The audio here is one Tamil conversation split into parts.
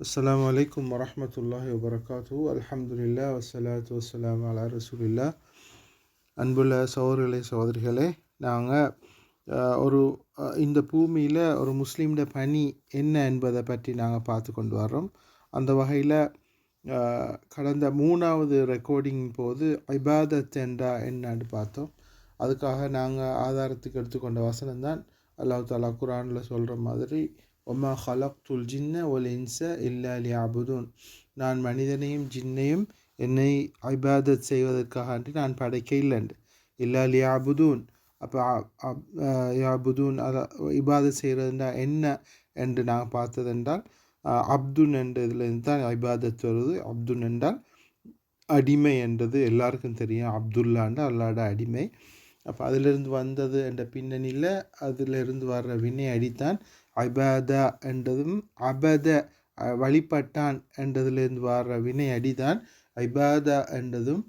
அஸ்லாம் வலைக்கம் வரமத்துல்லாஹி வபரகாத்து அலமதுல்லா வசலாத்து வசலாம் அலா ரசூலில்லா அன்புள்ள சகோதரர்களே சோதரிகளே நாங்கள் ஒரு இந்த பூமியில் ஒரு முஸ்லீம்ட பணி என்ன என்பதை பற்றி நாங்கள் பார்த்து கொண்டு வர்றோம். அந்த வகையில் கடந்த மூணாவது ரெக்கார்டிங் போது ஐபாதத் என்றா என்னன்னு பார்த்தோம். அதுக்காக நாங்கள் ஆதாரத்துக்கு எடுத்துக்கொண்ட வசனம் தான் அல்லாஹ் தாலா குரானில் சொல்கிற மாதிரி ஒமா ஹலக் துல் ஜின்ன ஒல் இன்ச இல்லா லியாபுதூன் நான் மனிதனையும் ஜின்னையும் என்னை ஐபாதத் செய்வதற்காக அன்றி நான் படைக்க இல்லைண்டு. இல்லா லியாபுதூன் அப்போ யாபுதூன் அதை இபாதத் செய்கிறதுண்டா என்ன என்று நான் பார்த்ததென்றால் அப்துன் என்ற இதுலேருந்து தான் ஐபாதத் வருது. அப்துன் என்றால் அடிமை என்றது எல்லாருக்கும் தெரியும். அப்துல்லாண்டு அல்லாட அடிமை. அப்போ அதிலிருந்து வந்தது என்ற பின்னணியில் அதிலிருந்து வர்ற வினை அடித்தான் அபாதா என்றதும் அபத வழிபட்டான் என்றதிலிருந்து வர்ற வினை அடிதான். அபாதா என்றதும்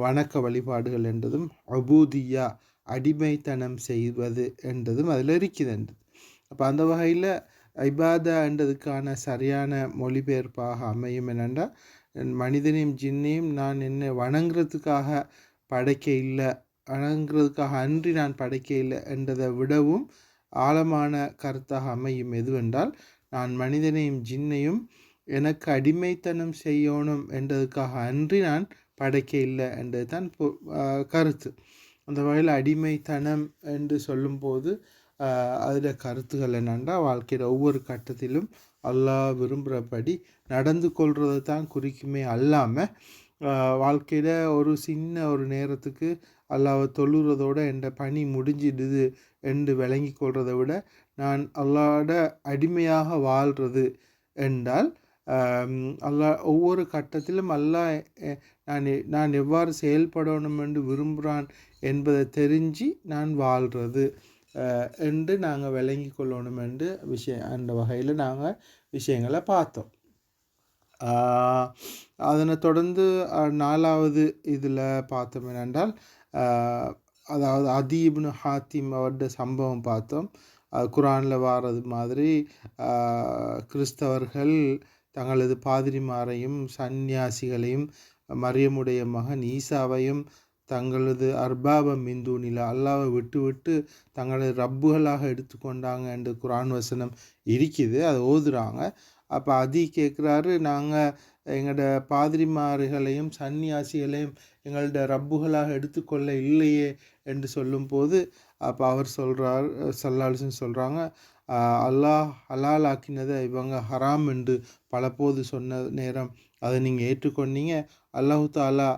வணக்க வழிபாடுகள் என்றதும் அபூதியா அடிமைத்தனம் செய்வது என்றதும் அதில் இருக்குது என்றது அப்போ அந்த வகையில் ஐபாதா என்றதுக்கான சரியான மொழிபெயர்ப்பாக அமையும் என்னென்றால் என் மனிதனையும் ஜின்னையும் நான் என்ன வணங்குறதுக்காக படைக்க இல்லை வணங்குறதுக்காக அன்றி நான் படைக்க இல்லை என்றதை விடவும் ஆழமான கருத்தாக அமையும் எதுவென்றால் நான் மனிதனையும் ஜின்னையும் எனக்கு அடிமைத்தனம் செய்யணும் என்றதுக்காக அன்றி நான் படைக்க இல்லை என்றது தான் கருத்து. அந்த வகையில் அடிமைத்தனம் என்று சொல்லும்போது அதில் கருத்துக்கள் என்னென்னா வாழ்க்கையில் ஒவ்வொரு கட்டத்திலும் அல்லாஹ் விரும்புகிறபடி நடந்து கொள்வது தான் குறிக்குமே அல்லாமல் வாழ்க்கையில் ஒரு சின்ன ஒரு நேரத்துக்கு அல்லாவை தொழுகிறதோட என் பணி முடிஞ்சிடுது என்று விளங்கி கொள்கிறத விட நான் அல்லாட அடிமையாக வாழ்கிறது என்றால் அல்லா ஒவ்வொரு கட்டத்திலும் அல்லா நான் நான் எவ்வாறு செயல்படணும் என்று விரும்புகிறான் என்பதை தெரிஞ்சு நான் வாழ்கிறது என்று நாங்கள் விளங்கி கொள்ளணும் என்று விஷயம் அந்த வகையில் நாங்கள் விஷயங்களை பார்த்தோம். அதனை தொடர்ந்து நாலாவது இதில் பார்த்தோம் என்னென்றால் அதாவது அதீப்னு ஹாத்திம் அவருடைய சம்பவம் பார்த்தோம். குரானில் வாரது மாதிரி கிறிஸ்தவர்கள் தங்களது பாதிரிமாரையும் சந்நியாசிகளையும் மரியமுடைய மகன் ஈசாவையும் தங்களது அர்பாப மிந்துனில அல்லாவை விட்டு விட்டு தங்களது ரப்புகளாக எடுத்துக்கொண்டாங்க என்று குரான் வசனம் இருக்குது. அதை ஓதுறாங்க. அப்போ அதி கேட்குறாரு நாங்கள் எங்களோட பாதிரிமார்களையும் சன்னியாசிகளையும் எங்களோட ரப்புகளாக எடுத்துக்கொள்ள இல்லையே என்று சொல்லும்போது அப்போ அவர் சொல்கிறார் சல்லாலிசன் சொல்கிறாங்க அல்லாஹ் ஹலால் ஆக்கினதை இவங்க ஹராம் என்று பலப்போது சொன்ன நேரம் அதை நீங்கள் ஏற்றுக்கொண்டீங்க. அல்லாஹு தாலா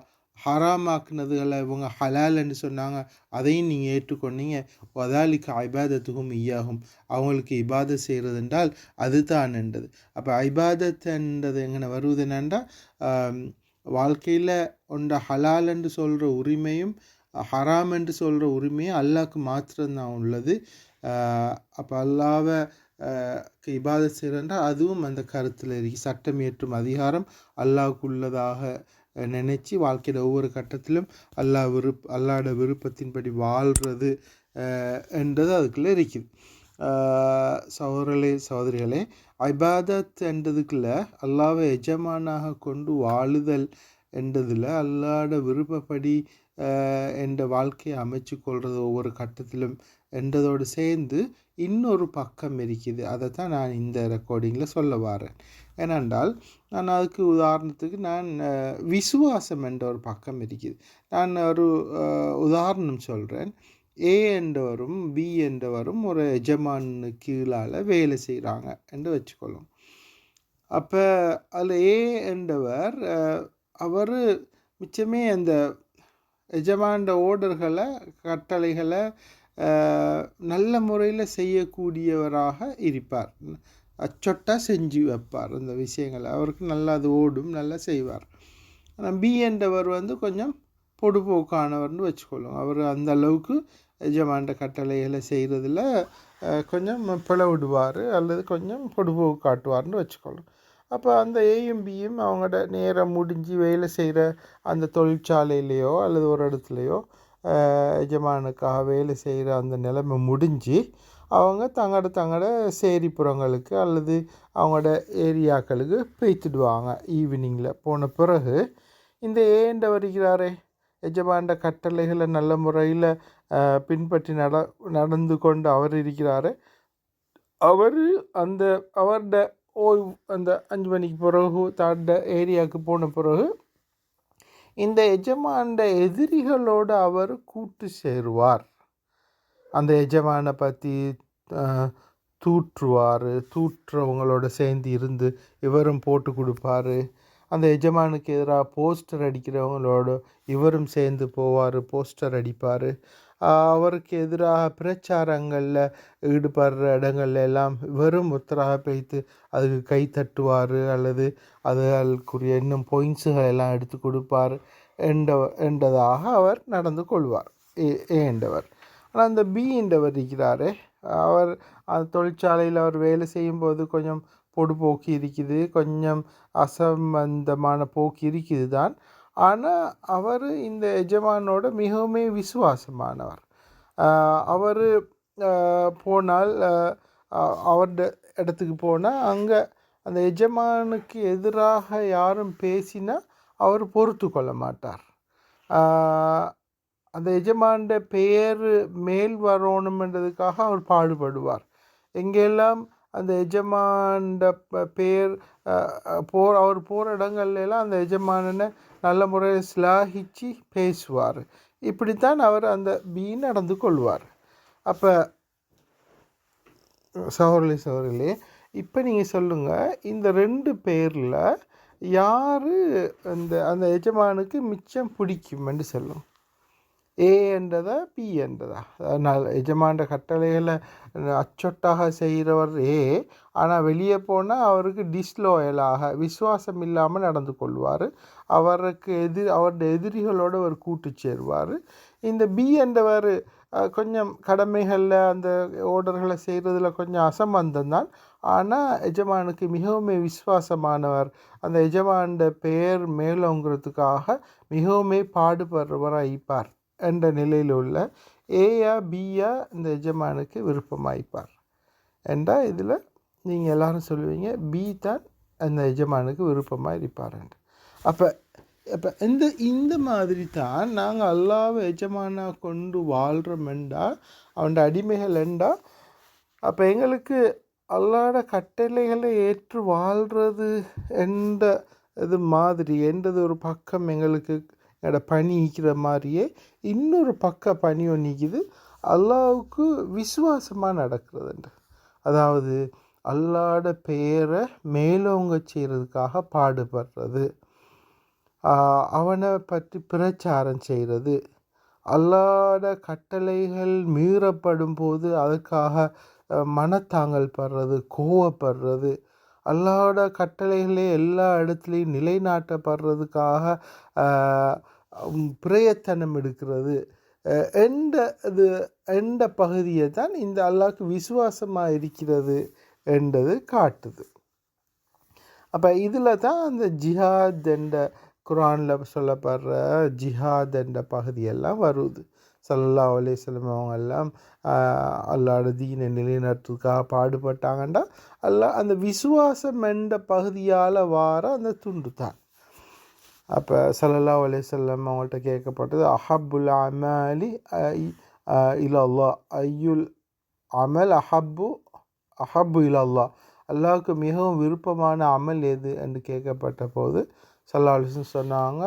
ஹராமாக்குனதுகளை இவங்க ஹலால்னு சொன்னாங்க. அதையும் நீங்கள் ஏற்றுக்கொண்டீங்க. வதாலிக்கு ஐபாதத்துக்கும் ஈயாகும். அவங்களுக்கு இபாதத் செய்கிறது என்றால் அது தான் என்றது. அப்போ ஐபாதத் என்றது எங்கே வருவது என்னென்றா வாழ்க்கையில் உண்ட ஹலால் என்று சொல்கிற உரிமையும் ஹராம் என்று சொல்கிற உரிமையும் அல்லாவுக்கு மாத்திரம்தான் உள்ளது. அப்போ அல்லாவை இபாதத் செய்கிறன்றால் அதுவும் அந்த கருத்தில் இருக்கு. சட்டம் ஏற்றும் அதிகாரம் அல்லாவுக்கு உள்ளதாக நினச்சி வாழ்க்கையில் ஒவ்வொரு கட்டத்திலும் அல்லாஹ் விருப் அல்லாட விருப்பத்தின்படி வாழ்கிறது என்றது அதுக்குள்ளே இருக்குது. சகோதரர்களே சகோதரிகளே ஐபாதத் என்றதுக்குள்ளே அல்லாவை எஜமானாக கொண்டு வாழுதல் என்றதில் அல்லாட விருப்பப்படி என்ற வாழ்க்கையை அமைச்சு கொள்வது ஒவ்வொரு கட்டத்திலும் என்றதோடு சேர்ந்து இன்னொரு பக்கம் இருக்குது. அதை தான் நான் இந்த ரெக்கார்டிங்கில் சொல்ல வரேன் ஏனென்றால் நான் அதுக்கு உதாரணத்துக்கு நான் விசுவாசம் என்ற ஒரு பக்கம் இருக்குது. நான் ஒரு உதாரணம் சொல்கிறேன் ஏ என்றவரும் பி என்றவரும் ஒரு எஜமானு கீழால் வேலை செய்கிறாங்க என்று வச்சுக்கொள்ளும். அப்போ அதில் ஏ என்றவர் அவர் மிச்சமே அந்த எஜமாண்ட ஓர்டர்களை கட்டளைகளை நல்ல முறையில் செய்யக்கூடியவராக இருப்பார். அச்சொட்டா செஞ்சு வைப்பார் அந்த விஷயங்களை. அவருக்கு நல்லா அது ஓடும் நல்லா செய்வார். ஆனால் பிஎன்றவர் வந்து கொஞ்சம் பொடுபோக்கானவர்னு வச்சுக்கொள்ளும் அவர் அந்த அளவுக்கு எஜமாண்ட கட்டளைகளை செய்கிறதுல கொஞ்சம் பிளவிடுவார் அல்லது கொஞ்சம் பொடுபோக்கு காட்டுவார்னு வச்சுக்கொள்ளும் அப்போ அந்த ஏயும் பியும் அவங்களோட நேரம் முடிஞ்சு வேலை செய்கிற அந்த தொழிற்சாலையிலையோ அல்லது ஒரு இடத்துலையோ எஜமானுக்காக வேலை செய்கிற அந்த நிலைமை முடிஞ்சு அவங்க தங்களோட தங்களோட சேரிப்புறங்களுக்கு அல்லது அவங்களோட ஏரியாக்களுக்கு பேய்த்துடுவாங்க ஈவினிங்கில் போன பிறகு இந்த ஏண்ட வருகிறாரே? எஜமாண்ட கட்டளைகளை நல்ல முறையில் பின்பற்றி நட நடந்து கொண்டு அவர் இருக்கிறாரு? அவர் அந்த அவரோட ஓய்வு அந்த அஞ்சு மணிக்கு பிறகு தாண்ட ஏரியாவுக்கு போன பிறகு இந்த எஜமாண்ட எதிரிகளோடு அவர் கூட்டு சேருவார். அந்த எஜமானை பற்றி தூற்றுவார் தூற்றுறவங்களோட சேர்ந்து இருந்து இவரும் போட்டு கொடுப்பாரு. அந்த எஜமானுக்கு எதிராக போஸ்டர் அடிக்கிறவங்களோட இவரும் சேர்ந்து போவார் போஸ்டர் அடிப்பார். அவருக்கு எதிராக பிரச்சாரங்களில் ஈடுபடுற இடங்கள்ல எல்லாம் வெறும் ஒத்தராக பேய்த்து அதுக்கு கை தட்டுவார் அல்லது அதற்குரிய இன்னும் பாயிண்ட்ஸுகள் எல்லாம் எடுத்து கொடுப்பார் என்ற என்றதாக அவர் நடந்து கொள்வார். ஏ ஏண்டவர் ஆனால் அந்த பி என்றவர் இருக்கிறாரே. அவர் அந்த தொழிற்சாலையில் அவர் வேலை செய்யும்போது கொஞ்சம் பொடுபோக்கு இருக்குது கொஞ்சம் அசம்பந்தமான போக்கு இருக்குது தான் ஆனால் அவர் இந்த எஜமானோட மிகவும் விசுவாசமானவர். அவர் போனால் அவரோட இடத்துக்கு போனால் அங்கே அந்த எஜமானுக்கு எதிராக யாரும் பேசினா அவர் பொறுத்து கொள்ள மாட்டார். அந்த எஜமான்ட பெயர் மேல் வரணுமென்றதுக்காக அவர் பாடுபடுவார். எங்கெல்லாம் அந்த எஜமான்ட பேர் போர் அவர் போகிற இடங்கள்லாம் அந்த எஜமானனை நல்ல முறையில் சிலாகிச்சு பேசுவார். இப்படித்தான் அவர் அந்த பீ நடந்து கொள்வார். அப்போ சகோதரி சகோதரிலே இப்போ நீங்கள் சொல்லுங்கள் இந்த ரெண்டு பேரில் யார் அந்த அந்த எஜமானுக்கு மிச்சம் பிடிக்குமென்று சொல்லும் ஏ என்றதா பி என்றதா? நான் எஜமாண்ட கட்டளைகளை அச்சொட்டாக செய்கிறவர் ஏ ஆனால் வெளியே போனால் அவருக்கு டிஸ்லோயலாக விசுவாசம் இல்லாமல் நடந்து கொள்வார். அவருக்கு எதிர் அவருடைய எதிரிகளோடு அவர் கூட்டு சேருவார். இந்த பி என்றவர் கொஞ்சம் கடமைகளில் அந்த ஓர்டர்களை செய்கிறதுல கொஞ்சம் அசம்பந்தம் தான். ஆனால் எஜமானுக்கு மிகவும் விசுவாசமானவர் அந்த எஜமானோட பெயர் மேலோங்கிறதுக்காக மிகவும் பாடுபடுறவராக இருப்பார் என்ற நிலையில் உள்ள ஏயா பியா இந்த எஜமானுக்கு விருப்பமாயிப்பார். என்றால் இதில் நீங்கள் எல்லாரும் சொல்லுவீங்க பி தான் அந்த எஜமானுக்கு விருப்பமாக இருப்பார் அப்போ அப்போ இந்த இந்த மாதிரி தான் நாங்கள் அல்லாவை எஜமானாக கொண்டு வாழ்கிறோமெண்டா அவன் அடிமைகள் என்றா அப்போ எங்களுக்கு அல்லாட கட்டளைகளை ஏற்று வாழ்கிறது என்ற இது மாதிரி என்றது ஒரு பக்கம் எங்களுக்கு என்னோட பணி ஈக்கிற மாதிரியே இன்னொரு பக்க பனி ஒன்று நிற்கிது அல்லாவுக்கு விசுவாசமாக நடக்கிறதுண்டு. அதாவது அல்லாட பெயரை மேலோங்க செய்கிறதுக்காக பாடுபடுறது. அவனை பற்றி பிரச்சாரம் செய்கிறது அல்லாட கட்டளைகள் மீறப்படும் போது அதுக்காக மனத்தாங்கல் படுறது கோவப்படுறது. அல்லாவோட கட்டளைகளே எல்லா இடத்துலையும் நிலைநாட்டப்படுறதுக்காக பிரயத்தனம் எடுக்கிறது. எந்த இது எந்த பகுதியை தான் இந்த அல்லாவுக்கு விசுவாசமாக இருக்கிறது என்றது காட்டுது. அப்போ இதில் தான் அந்த ஜிஹாத் என்ற குரானில் சொல்லப்படுற ஜிஹாத் என்ற பகுதியெல்லாம் வருது. சல்லா அலிஸ்லம் அவங்க எல்லாம் அல்லாட தீனை நிலைநாட்டுறதுக்காக பாடுபட்டாங்கண்டா. அல்ல அந்த விசுவாசம் என்ற பகுதியால் வார அந்த துண்டு தான். அப்போ சல்லல்லா அலிசல்லம் அவங்கள்ட்ட கேட்கப்பட்டது அஹப்புல் அமலி இலல்லா ஐயுல் அமல் அஹப்பு அஹப்பு இலல்லா அல்லாவுக்கு மிகவும் விருப்பமான அமல் எது? என்று கேட்கப்பட்ட போது சல்லா அலிசன் சொன்னாங்க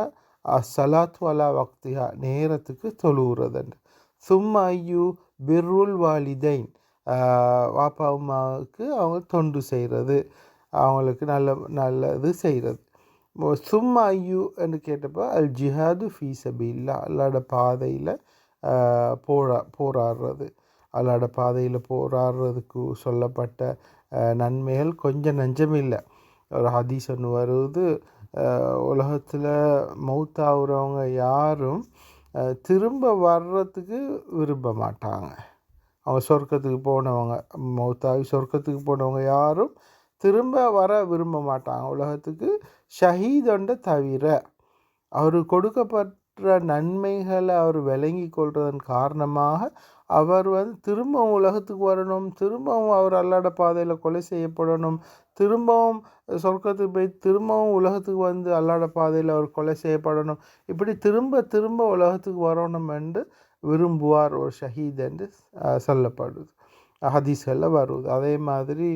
சலாத் வலா வக்திஹா நேரத்துக்கு தொழுகிறதுண்டு சும்மா ஐயு பிர்ருல் வாலிதைன். வாப்பா அம்மாவுக்கு அவங்க தொண்டு செய்கிறது அவங்களுக்கு நல்ல நல்லது செய்கிறது சும்மா ஐயு என்று கேட்டப்போ அல் ஜிஹாது ஃபீ சபில்லா அல்லாட பாதையில் போரா போராடுறது. அல்லாட பாதையில் போராடுறதுக்கு சொல்லப்பட்ட நன்மைகள் கொஞ்சம் நஞ்சமில்லை. ஒரு ஹதீஸ் ஒன்று வருவது உலகத்தில் மௌத்தாகிறவங்க யாரும் திரும்ப வர்றதுக்கு விரும்ப மாட்டாங்க. அவங்க சொர்க்கத்துக்கு போனவங்க மௌத்தாகி சொர்க்கத்துக்கு போனவங்க யாரும் திரும்ப வர விரும்ப மாட்டாங்க. உலகத்துக்கு ஷஹீதொண்டை தவிர அவர் கொடுக்கப்பட்ட நன்மைகளை அவர் விளங்கி கொள்வதன் காரணமாக அவர் வந்து திரும்பவும் உலகத்துக்கு வரணும் திரும்பவும் அவர் அல்லாட பாதையில் கொலை செய்யப்படணும் திரும்பவும் சொர்க்கத்துக்கு போய் திரும்பவும் உலகத்துக்கு வந்து அல்லாட பாதையில் அவர் கொலை செய்யப்படணும். இப்படி திரும்ப திரும்ப உலகத்துக்கு வரணும் என்று விரும்புவார் ஒரு ஷஹீத் என்று சொல்லப்படுது. ஹதீஸ்களில் வருது. அதே மாதிரி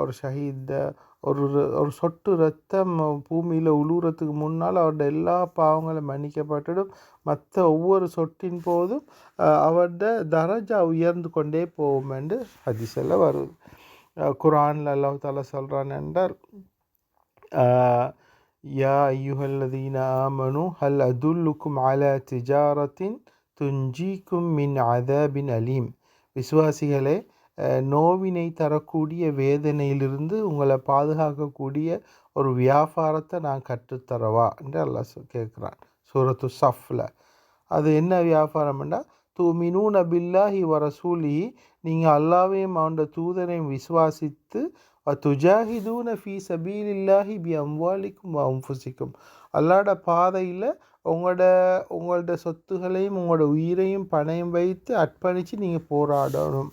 ஒரு ஷஹீத் ஒரு ஒரு சொட்டு ரத்தம் பூமியில் உழுவுறதுக்கு முன்னால் அவரோட எல்லா பாவங்களும் மன்னிக்கப்பட்டுடும் மற்ற ஒவ்வொரு சொட்டின் போதும் அஹ், அவரோட தரஜா உயர்ந்து கொண்டே போகும் என்று ஹதிசெல்லாம் வருது. குரானில் அல்லாஹ் தாலா சொல்கிறான் என்றால் யா ஐயுஹல்லதீன ஆமனு ஹல் அதுல்லுக்கும் அல திஜாரத்தின் துஞ்சிக்கும் மின் அதபின் அலீம். விசுவாசிகளே நோவினை தரக்கூடிய வேதனையிலிருந்து உங்களை பாதுகாக்கக்கூடிய ஒரு வியாபாரத்தை நான் கற்றுத்தரவா? என்று அல்லாஹ் கேட்குறான். சூரத்து சஃப்பில் அது என்ன வியாபாரம்னா தூமினூன பில்லாஹி வ ரசூலிஹி நீங்கள் அல்லாவையும் அவனோட தூதரையும் விசுவாசித்து துஜாஹிதூன ஃபீ சபீலில்லாஹி பி அம்வாலிக்கும் வ அல்லாட பாதையில் உங்களோட உங்களோட சொத்துகளையும் உங்களோட உயிரையும் பணையும் வைத்து அர்ப்பணித்து நீங்கள் போராடணும்.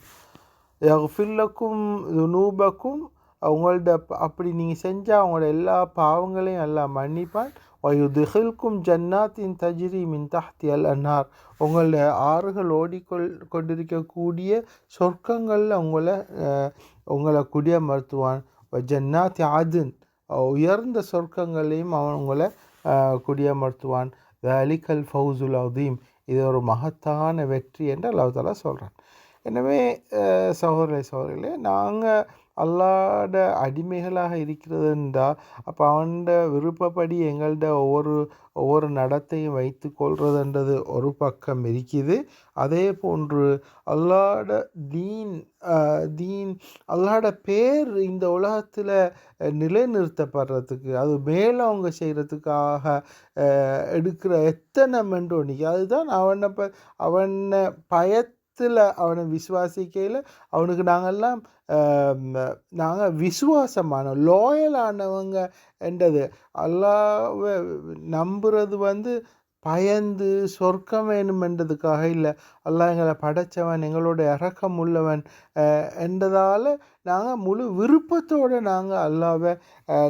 ஃபில்லக்கும் துனூபக்கும் உங்களோட அப்படி நீங்கள் செஞ்சால் அவங்களோட எல்லா பாவங்களையும் எல்லாம் மன்னிப்பான். வயுதுகில்கும் ஜன்னாத்தின் தஜ்ரி மின் தஹ்தி அல் அன்னார் உங்களோட ஆறுகள் ஓடிக்கொள் கொண்டிருக்கக்கூடிய சொர்க்கங்களில் உங்களை உங்களை உங்களை குடியமர்த்துவான். ஜன்னாத்தி ஆதின் உயர்ந்த சொர்க்கங்களையும் அவன் உங்களை அஹ், குடியமர்த்துவான். அலிகல் ஃபவுசுல் அதீம் இது ஒரு மகத்தான வெற்றி என்று அல்லாஹாலா சொல்கிறான் எனவே சகோதரி சகோதரிகளே நாங்கள் அல்லாட அடிமைகளாக இருக்கிறதுண்டா அப்போ அவன்ட விருப்பப்படி எங்கள்ட ஒவ்வொரு ஒவ்வொரு நடத்தையும் வைத்து கொள்றதுன்றது ஒரு பக்கம் இருக்குது. அதே போன்று அல்லாட தீன் தீன் அல்லாட பேர் இந்த உலகத்தில் நிலைநிறுத்தப்படுறதுக்கு அது மேலே அவங்க செய்கிறதுக்காக எடுக்கிற எத்தனை மென்றோனிக்கு அதுதான் அவனை ப அவனை பயத் பயத்தில் அவனை விசுவாசிக்கையில் அவனுக்கு நாங்கள்லாம் நாங்கள் விசுவாசமான லோயலானவங்க என்றது. அல்லாவை நம்புறது வந்து பயந்து சொர்க்கம் வேணும் என்றதுக்காக இல்லை. எல்லாம் எங்களை படைச்சவன் எங்களோட இறக்கம் உள்ளவன் என்றதால் நாங்கள் முழு விருப்பத்தோடு நாங்கள் அல்லாவை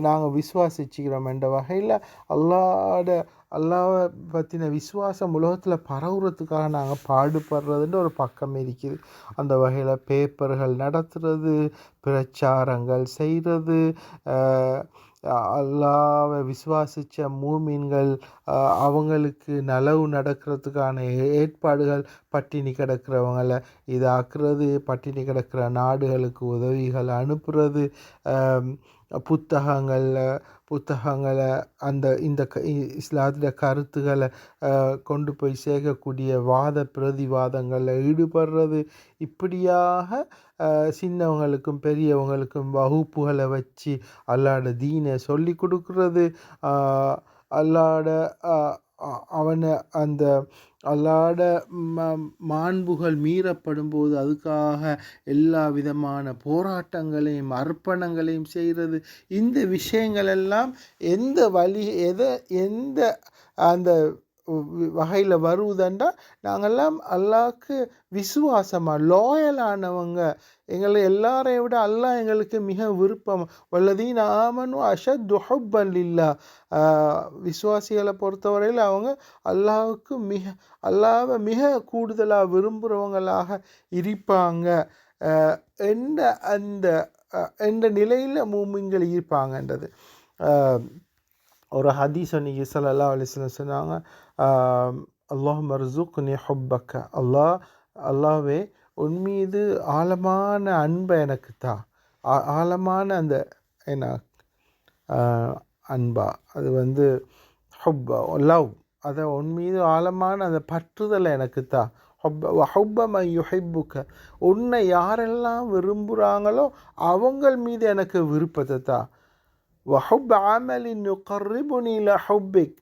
நாங்கள் விசுவாசிச்சுக்கிறோம் என்ற வகையில் அல்லாட அல்லாவை பற்றின விசுவாசம் உலகத்தில் பரவுறதுக்காக நாங்கள் பாடுபடுறதுன்ற ஒரு பக்கம் இருக்குது. அந்த வகையில் பேப்பர்கள் நடத்துறது பிரச்சாரங்கள் செய்கிறது அல்லாவை விசுவாசித்த மூமீன்கள் அவங்களுக்கு நலவு நடக்கிறதுக்கான ஏற்பாடுகள் பட்டினி கிடக்கிறவங்களை இதாக்குறது பட்டினி கிடக்கிற நாடுகளுக்கு உதவிகள் அனுப்புறது புத்தகங்கள் புத்தகங்களை அந்த இந்த க இ- இஸ்லாத்திய கருத்துக்களை கொண்டு போய் சேர்க்கக்கூடிய வாத பிரதிவாதங்களில் ஈடுபடுறது. இப்படியாக சின்னவங்களுக்கும் பெரியவங்களுக்கும் வகுப்புகளை வச்சு அல்லாட தீனை சொல்லி கொடுக்குறது. அல்லாட அவனை அந்த அல்லாட ம- மாண்புகள் மீறப்படும் போது அதுக்காக எல்லா விதமான போராட்டங்களையும் அர்ப்பணங்களையும் செய்கிறது இந்த விஷயங்கள் எல்லாம் எந்த வழி எதை எந்த அந்த வகையில் வருவதுண்டா நாங்கள்லாம் அல்லாவுக்கு விசுவாசமாக லோயலானவங்க எங்களை எல்லாரையும் விட அல்லாஹ் எங்களுக்கு மிக விருப்பம். வல்லதீன் ஆமனு அஷத் துஹப்பன் இல்லா விசுவாசிகளை பொறுத்தவரையில் அவங்க அல்லாவுக்கு மிக அல்லாவை மிக கூடுதலாக விரும்புகிறவங்களாக இருப்பாங்க. அஹ், என்ற அந்த என்ற நிலையில் மூமிங்கள் இருப்பாங்கன்றது. ஒரு ஹதீஸ் அன்னைக்கு ஸல்லல்லாஹு அலைஹி சொன்னாங்க அல்லாஹ் மர்சுக்னி ஹொப்பக்க. அல்லாஹ் அல்லாஹ்வே உன் மீது ஆழமான அன்பை எனக்கு தா. ஆ- ஆழமான அந்த என்ன அன்பா. அது வந்து ஹொப்பா லவ். அதை உன் மீது ஆழமான அந்த பற்றுதலை எனக்கு தா. ஹுப்ப ஹுப்பம யுஹிப்புக்க. உன்னை யாரெல்லாம் விரும்புகிறாங்களோ அவங்கள் மீது எனக்கு விருப்பத்தை தா. வஹுப் ஆமலின் யுகர்ரிபுனி ஹொப்பிக்.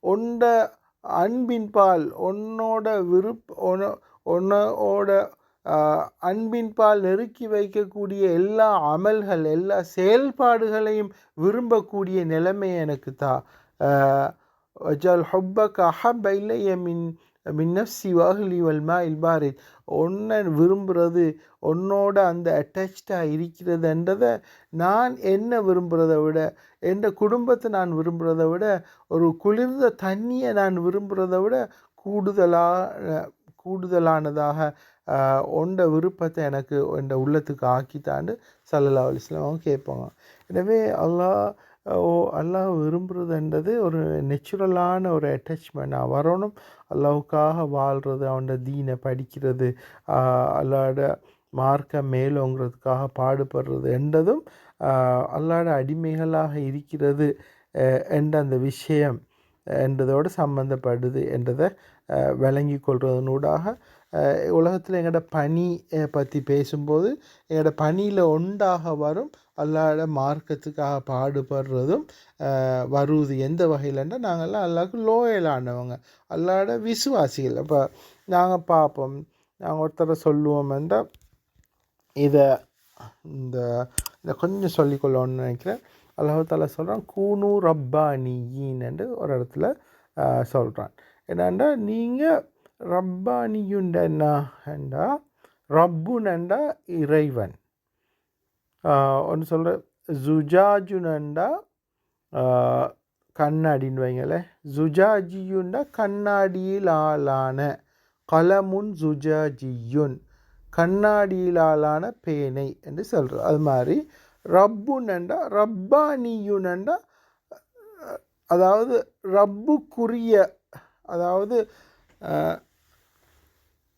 உண்ட அன்பின்பால் உன்னோட விருப்ப உன்னோட அன்பின்பால் நெருக்கி வைக்கக்கூடிய எல்லா அமல்கள் எல்லா செயல்பாடுகளையும் விரும்பக்கூடிய நிலைமை எனக்கு தா. வஜல் ஹுப்பக் அஹப் இலைய மின் மின்னப்சி வாஹ்லி வல்மா இல்பாரித் ஒன்றை விரும்புகிறது உன்னோட அந்த அட்டாச்சாக இருக்கிறதுன்றதை நான் என்ன விரும்புகிறத விட என் குடும்பத்தை நான் விரும்புகிறத விட ஒரு குளிர்ந்த தண்ணியை நான் விரும்புகிறத விட கூடுதலாக கூடுதலானதாக உண்ட விருப்பத்தை எனக்கு என் உள்ளத்துக்கு ஆக்கித்தாண்டு சல்லல்லா அலிஸ்லாம் கேட்பாங்க. எனவே அல்லாஹ் ஓ அல்லாஹ் விரும்புகிறதுன்றது ஒரு நெச்சுரலான ஒரு அட்டாச்மெண்ட்டாக வரணும் அல்லாவுக்காக வாழ்கிறது அவனோட தீனை படிக்கிறது அல்லாட மார்க்க மேலோங்கிறதுக்காக பாடுபடுறது என்றதும் அல்லாட அடிமைகளாக இருக்கிறது என்ற அந்த விஷயம் என்றதோடு சம்மந்தப்படுது என்றதை விளங்கி கொள்வதனூடாக உலகத்தில் எங்களோட பனி பற்றி பேசும்போது எங்களோட பனியில் ஒன்றாக வரும் அல்லாட மார்க்கத்துக்காக பாடுபடுறதும் வருவது எந்த வகையிலன்னா நாங்கள்லாம் அல்லாவுக்கு லோயலானவங்க அல்லாட விசுவாசிகள். இப்போ நாங்கள் பார்ப்போம். நாங்கள் ஒருத்தரை சொல்லுவோம் என்றால் இதை இந்த இதை கொஞ்சம் சொல்லிக்கொள்ளணும்னு நினைக்கிறேன். அல்லாஹால சொல்கிறான் கூனு ரப்பானியின்னு ஒரு இடத்துல சொல்கிறான் என்னண்டா நீங்கள் ரப்பானியுண்டா ரப்புனண்டா இறைவன். ஒன்று சொல்கிற ஜுஜாஜுனண்டா கண்ணாடின்னு வைங்களேன் ஜுஜாஜியுண்டா கண்ணாடியிலாலான கலமுன் ஜுஜாஜியுன் கண்ணாடியிலாலான பேனை என்று சொல்கிறோம் அது மாதிரி ரப்புனண்டா ரப்பானியுனண்டா அதாவது ரப்புக்குரிய அதாவது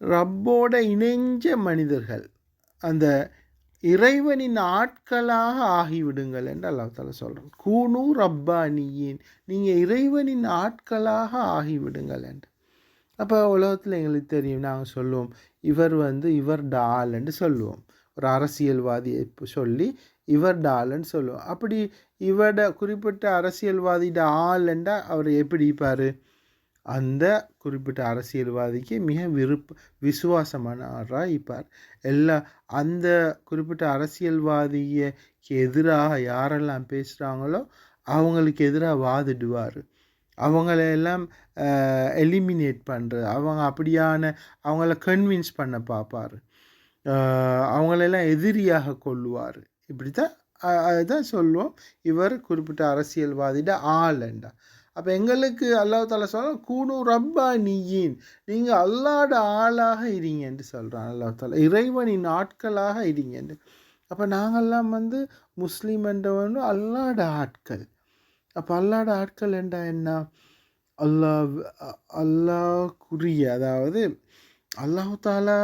ரப்போட இணைஞ்ச மனிதர்கள். அந்த இறைவனின் ஆட்களாக ஆகிவிடுங்கள் என்று அல்லாஹால சொல்கிறோம் கூனு ரப்பானியின். நீங்கள் இறைவனின் ஆட்களாக ஆகிவிடுங்கள் என்று. அப்போ உலகத்தில் எங்களுக்கு தெரியும் நாங்கள் சொல்லுவோம் இவர் வந்து இவர் டால்ன்னு சொல்லுவோம். ஒரு அரசியல்வாதியை சொல்லி இவர் டால்ன்னு சொல்லுவோம். அப்படி இவட குறிப்பிட்ட அரசியல்வாதியோட என்றால் அவர் எப்படி இருப்பார்? அந்த குறிப்பிட்ட அரசியல்வாதிக்கு மிக விருப்ப விசுவாசமானவராக இருப்பார் எல்லா அந்த குறிப்பிட்ட அரசியல்வாதிக்கு எதிராக யாரெல்லாம் பேசுகிறாங்களோ அவங்களுக்கு எதிராக வாதிடுவார். அவங்களெல்லாம் எலிமினேட் பண்ணுறது அவங்க அப்படியான அவங்கள கன்வின்ஸ் பண்ண பார்ப்பார். அவங்களெல்லாம் எதிரியாக கொள்ளுவார். இப்படி தான் அதுதான் சொல்லுவோம். இவர் குறிப்பிட்ட அரசியல்வாதிட ஆளண்டா அப்போ எங்களுக்கு அல்லாஹ் தாலா சொல்ல கூணு ரப்பா நீயின். நீங்கள் அல்லாட ஆளாக இருங்க என்று சொல்கிறான் அல்லாஹ் தாலா இறைவனின் ஆட்களாக இருங்க என்று. அப்போ நாங்கள்லாம் வந்து முஸ்லீம் என்றவன் அல்லாட ஆட்கள். அப்போ அல்லாட ஆட்கள் என்றா என்ன? அல்லாஹ் அல்லாஹ்க்குரிய அதாவது அல்லாஹு தாலா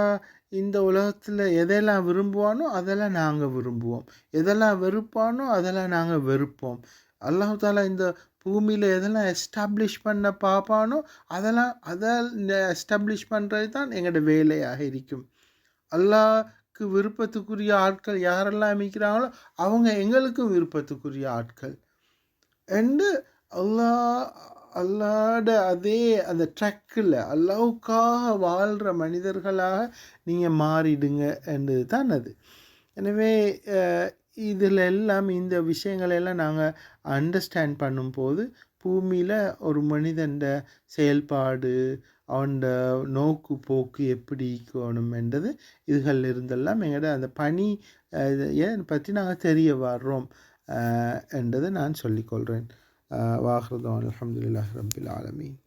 இந்த உலகத்தில் எதெல்லாம் விரும்புவானோ அதெல்லாம் நாங்கள் விரும்புவோம். எதெல்லாம் வெறுப்பானோ அதெல்லாம் நாங்கள் வெறுப்போம். அல்லாஹு தாலா இந்த பூமியில் எதெல்லாம் எஸ்டாப்ளிஷ் பண்ண பார்ப்பானோ அதெல்லாம் அதை எஸ்டாப்ளிஷ் பண்ணுறது தான் எங்களோட வேலையாக இருக்கும். அல்லாஹ்க்கு விருப்பத்துக்குரிய ஆட்கள் யாரெல்லாம் அமைக்கிறாங்களோ அவங்க எங்களுக்கும் விருப்பத்துக்குரிய ஆட்கள். அண்டு அல்லாஹ் அல்லாட அதே அந்த ட்ரக்கில் அல்லாவுக்காக வாழ்கிற மனிதர்களாக நீங்கள் மாறிடுங்க என்றது தான் அது. எனவே இதில் எல்லாம் இந்த விஷயங்களெல்லாம் நாங்கள் அண்டர்ஸ்டாண்ட் பண்ணும்போது பூமியில் ஒரு மனிதன் செயல்பாடு அவனோட நோக்கு போக்கு எப்படி இருக்கணும் என்றது இதுகளில் இருந்தெல்லாம் எங்களோட அந்த பணி ஏன் பற்றி நாங்கள் தெரிய வர்றோம். என்றதை நான் சொல்லிக்கொள்கிறேன் வாஹ்ரதான் அலமதுல்லாஹ் ரபில் ஆலமீன்.